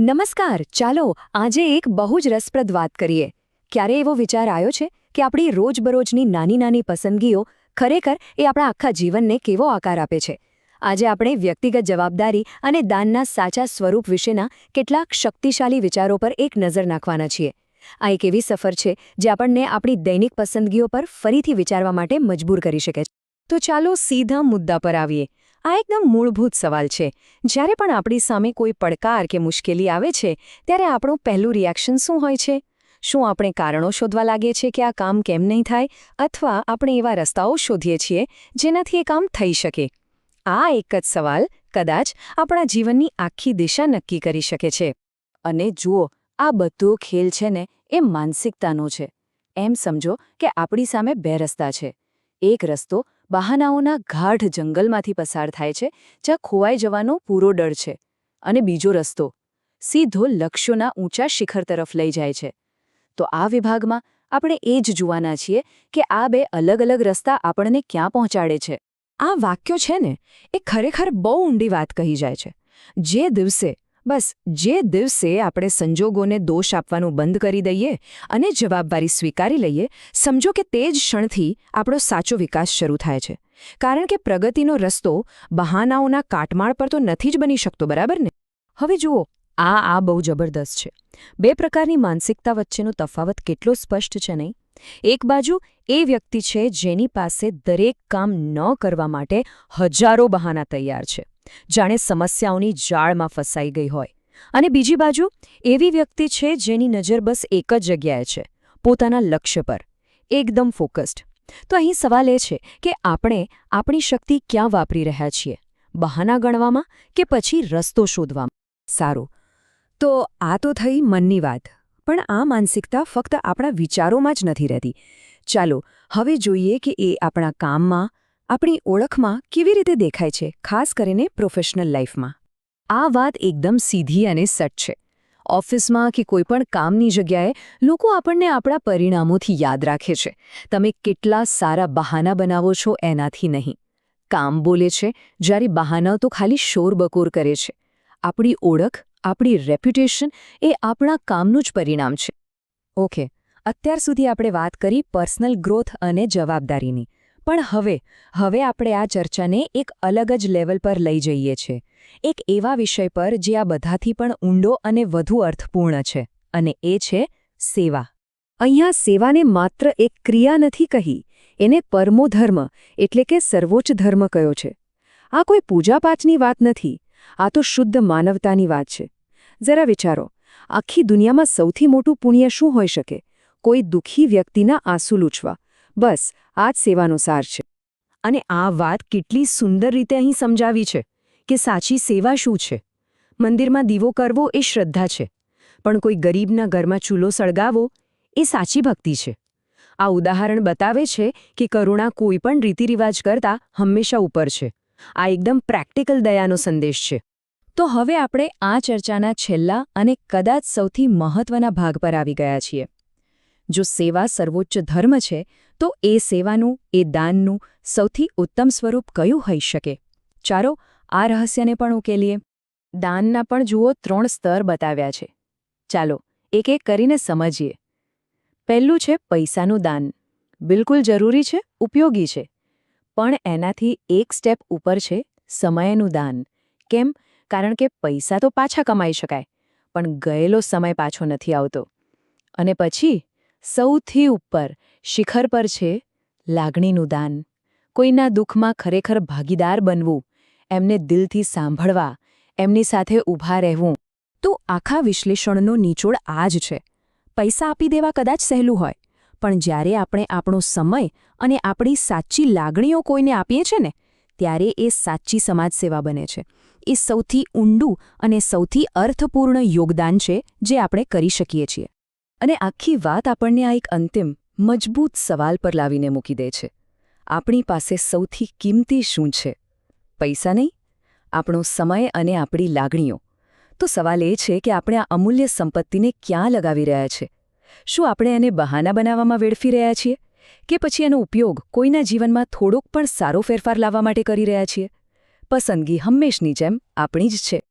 નમસ્કાર, ચાલો આજે એક બહુ જ રસપ્રદ વાત કરીએ. ક્યારે એવો વિચાર આવ્યો છે કે આપણી રોજબરોજની નાની નાની પસંદગીઓ ખરેખર એ આપણા આખા જીવનને કેવો આકાર આપે છે? આજે આપણે વ્યક્તિગત જવાબદારી અને દાનના સાચા સ્વરૂપ વિશેના કેટલાક શક્તિશાળી વિચારો પર એક નજર નાખવાના છીએ. આ એક એવી સફર છે જે આપણને આપણી દૈનિક પસંદગીઓ પર ફરીથી વિચારવા માટે મજબૂર કરી શકે છે. તો ચાલો સીધા મુદ્દા પર આવીએ. આ એકદમ મૂળભૂત સવાલ છે. જ્યારે પણ આપણી સામે કોઈ પડકાર કે મુશ્કેલી આવે છે, ત્યારે આપણું પહેલું રિએક્શન શું હોય છે? શું આપણે કારણો શોધવા લાગીએ છીએ કે આ કામ કેમ નહીં થાય, અથવા આપણે એવા રસ્તાઓ શોધીએ છીએ જેનાથી એ કામ થઈ શકે? આ એક જ સવાલ કદાચ આપણા જીવનની આખી દિશા નક્કી કરી શકે છે. અને જુઓ, આ બધો ખેલ છે ને, એ માનસિકતાનો છે. એમ સમજો કે આપણી સામે બે રસ્તા છે. એક રસ્તો બહાનાઓના ગાઢ જંગલમાંથી પસાર થાય છે, જ્યાં ખોવાઈ જવાનો પૂરો ડર છે. અને બીજો રસ્તો, સીધો લક્ષ્યોના ઊંચા શિખર તરફ લઈ જાય છે. તો આ વિભાગમાં આપણે એ જ જોવાના છીએ કે આ બે અલગ અલગ રસ્તા આપણને ક્યાં પહોંચાડે છે. આ વાક્યો છે ને, એ ખરેખર બહુ ઊંડી વાત કહી જાય છે. જે દિવસે બસ, જે દિવસે આપણે સંજોગોને દોષ આપવાનું બંધ કરી દઈએ અને જવાબદારી સ્વીકારી લઈએ, સમજો કે તે જ ક્ષણથી આપણો સાચો વિકાસ શરૂ થાય છે. કારણ કે પ્રગતિનો રસ્તો બહાનાઓના કાટમાળ પર તો નથી જ બની શકતો, બરાબર ને? હવે જુઓ, આ આ બહુ જબરદસ્ત છે. બે પ્રકારની માનસિકતા વચ્ચેનો તફાવત કેટલો સ્પષ્ટ છે નહીં? એક બાજુ, એ વ્યક્તિ છે જેની પાસે દરેક કામ ન કરવા માટે હજારો બહાના તૈયાર છે. જાણે સમસ્યાઓની જાળમાં ફસાઈ ગઈ હોય. અને બીજી બાજુ, એવી વ્યક્તિ છે જેની નજર બસ એક જ જગ્યાએ છે, પોતાના લક્ષ્ય પર, એકદમ ફોકસ્ડ. તો અહીં સવાલ એ છે કે આપણે આપણી શક્તિ ક્યાં વાપરી રહ્યા છીએ? બહાના ગણવામાં કે પછી રસ્તો શોધવામાં? સારું. તો આ તો થઈ મનની વાત, પણ આ માનસિકતા ફક્ત આપણા વિચારોમાં જ નથી રહેતી. ચાલો, હવે જોઈએ કે એ આપણા કામમાં આપણી ઓળખમાં કેવી રીતે દેખાય છે, ખાસ કરીને પ્રોફેશનલ લાઈફમાં આ વાત એકદમ સીધી અને સચ છે. ઓફિસમાં કે કોઈપણ કામની જગ્યાએ લોકો આપણને આપણા પરિણામોથી યાદ રાખે છે. તમે કેટલા સારા બહાના બનાવો છો એનાથી નહીં. કામ બોલે છે, જ્યારે બહાના તો ખાલી શોરબકોર કરે છે. આપણી ઓળખ, આપણી રેપ્યુટેશન એ આપણા કામનું જ પરિણામ છે. ઓકે, અત્યાર સુધી આપણે વાત કરી પર્સનલ ગ્રોથ અને જવાબદારીની. પણ હવે હવે આપણે આ ચર્ચાને એક અલગ જ લેવલ પર લઈ જઈએ છીએ. એક એવા વિષય પર જે આ બધાથી પણ ઊંડો અને વધુ અર્થપૂર્ણ છે, અને એ છે સેવા. અહીંયા સેવાને માત્ર એક ક્રિયા નથી કહી, એને પરમો ધર્મ, એટલે કે સર્વોચ્ચ ધર્મ કયો છે. આ કોઈ પૂજાપાઠની વાત નથી, આ તો શુદ્ધ માનવતાની વાત છે. જરા વિચારો, આખી દુનિયામાં સૌથી મોટું પુણ્ય શું હોઈ શકે? કોઈ દુઃખી વ્યક્તિના આંસુ લૂછવા. બસ આ જ સેવાનો સાર છે. અને આ વાત કેટલી સુંદર રીતે અહીં સમજાવી છે કે સાચી સેવા શું છે. મંદિરમાં દીવો કરવો એ શ્રદ્ધા છે. પણ કોઈ ગરીબના ઘરમાં ચૂલો સળગાવો એ સાચી ભક્તિ છે. આ ઉદાહરણ બતાવે છે કે કરુણા કોઈ પણ રીતિરિવાજ કરતાં હંમેશા ઉપર છે. આ એકદમ પ્રેક્ટિકલ દયાનો સંદેશ છે. તો હવે આપણે આ ચર્ચાના છેલ્લા અને કદાચ સૌથી મહત્વના ભાગ પર આવી ગયા છીએ. જો સેવા સર્વોચ્ચ ધર્મ છે, તો એ સેવાનું, એ દાનનું સૌથી ઉત્તમ સ્વરૂપ કયું હોઈ શકે? ચાલો આ રહસ્યને પણ ઉકેલીએ. દાનના પણ જુઓ ત્રણ સ્તર બતાવ્યા છે. ચાલો એક એક કરીને સમજીએ. પહેલું છે પૈસાનું દાન. બિલકુલ જરૂરી છે, ઉપયોગી છે. પણ એનાથી એક સ્ટેપ ઉપર છે સમયનું દાન. કેમ? કારણ કે પૈસા તો પાછા કમાઈ શકાય. પણ ગયેલો સમય પાછો નથી આવતો. અને પછી સૌથી ઉપર શિખર પર છે લાગણીનું દાન. કોઈના દુઃખમાં ખરેખર ભાગીદાર બનવું, એમને દિલથી સાંભળવા, એમની સાથે ઊભા રહેવું, તો આખા વિશ્લેષણનો નિચોડ આ જ છે. પૈસા આપી દેવા કદાચ સહેલું હોય, પણ જ્યારે આપણે આપણો સમય અને આપણી સાચી લાગણીઓ કોઈને આપીએ છીએ ને, ત્યારે એ સાચી સમાજ સેવા બને છે. એ સૌથી ઊંડું અને સૌથી અર્થપૂર્ણ યોગદાન છે જે આપણે કરી શકીએ છીએ. અને આખી વાત આપણને આ એક અંતિમ, મજબૂત સવાલ પર લાવીને મૂકી દે છે. આપણી પાસે સૌથી કિંમતી શું છે? પૈસા નહીં? આપણો સમય અને આપણી લાગણીઓ. તો સવાલ એ છે કે આપણે આ અમૂલ્ય સંપત્તિને ક્યાં લગાવી રહ્યા છે? શું આપણે એને બહાના બનાવવામાં વેડફી રહ્યા છીએ? કે પછી એનો ઉપયોગ કોઈના જીવનમાં થોડોક પણ સારો ફેરફાર લાવવા માટે કરી રહ્યા છીએ? પસંદગી હંમેશની જેમ આપણી જ છે.